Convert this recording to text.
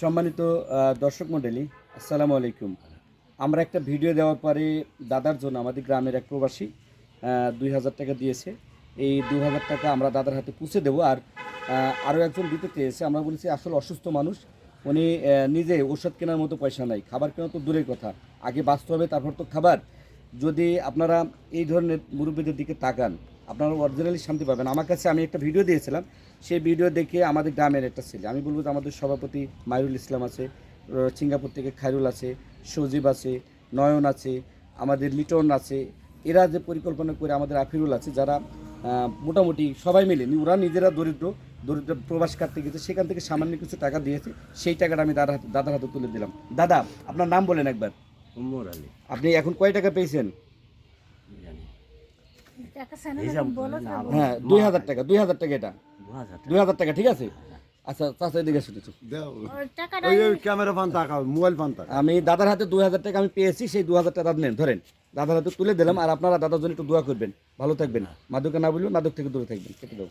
সম্মানিত দর্শক মণ্ডলী, আসসালামু আলাইকুম। আমরা একটা ভিডিও দেওয়ার পরে দাদার জন্য আমাদের গ্রামের এক প্রবাসী দুই হাজার টাকা দিয়েছে। এই দু হাজার টাকা আমরা দাদার হাতে পুষে দেবো আর আরও একজন দিতে চেয়েছে। আমরা বলেছি, আসলে অসুস্থ মানুষ, উনি নিজে ওষুধ কেনার মতো পয়সা নাই, খাবার কেনা তো দূরের কথা। আগে বাঁচতে হবে, তারপর তো খাবার। যদি আপনারা এই ধরনের মুরব্বীদের দিকে তাকান আপনারা অরিজিনালি শান্তি পাবেন। আমার কাছে আমি একটা ভিডিও দিয়েছিলাম। সেই ভিডিও দেখে আমাদের গ্রামের একটা ছেলে আমি বলব যে আমাদের সভাপতি মাইরুল ইসলাম আছে সিঙ্গাপুর থেকে খায়রুল আছে সজীব আছে নয়ন আছে আমাদের লিটন আছে। এরা যে পরিকল্পনা করে আমাদের আফিরুল আছে যারা মোটামুটি সবাই মিলে ওরা নিজেরা দরিদ্র দরিদ্র প্রবাস কাটতে গেছে সেখান থেকে সামান্য কিছু টাকা দিয়েছে সেই টাকাটা আমি দাদার হাতে দাদার হাতে তুলে দিলাম। দাদা আপনার নাম বলেন একবার। উম্মর আলী। আপনি এখন কয় টাকা পেয়েছেন জানি দেখাচ্ছে না হিসাব বলো না, তো। হ্যাঁ দুই হাজার টাকা দুই হাজার টাকা এটা। দু হাজার টাকা। দুই হাজার টাকা ঠিক আছে? আচ্ছা চাচা এদিকে শুনেছি ওই টাকাটা ওই ওই ক্যামেরা পান মোবাইল পান আমি দাদার হাতে দুই হাজার টাকা আমি পেয়েছি সেই দু হাজার টাকা নেন ধরেন। দাদার হাতে তুলে দিলাম আর আপনারা দাদার জন্য একটু দোয়া করবেন। ভালো থাকবেন। মাদকে না বললেও মাদক থেকে দূরে থাকবেন। কেটে দাও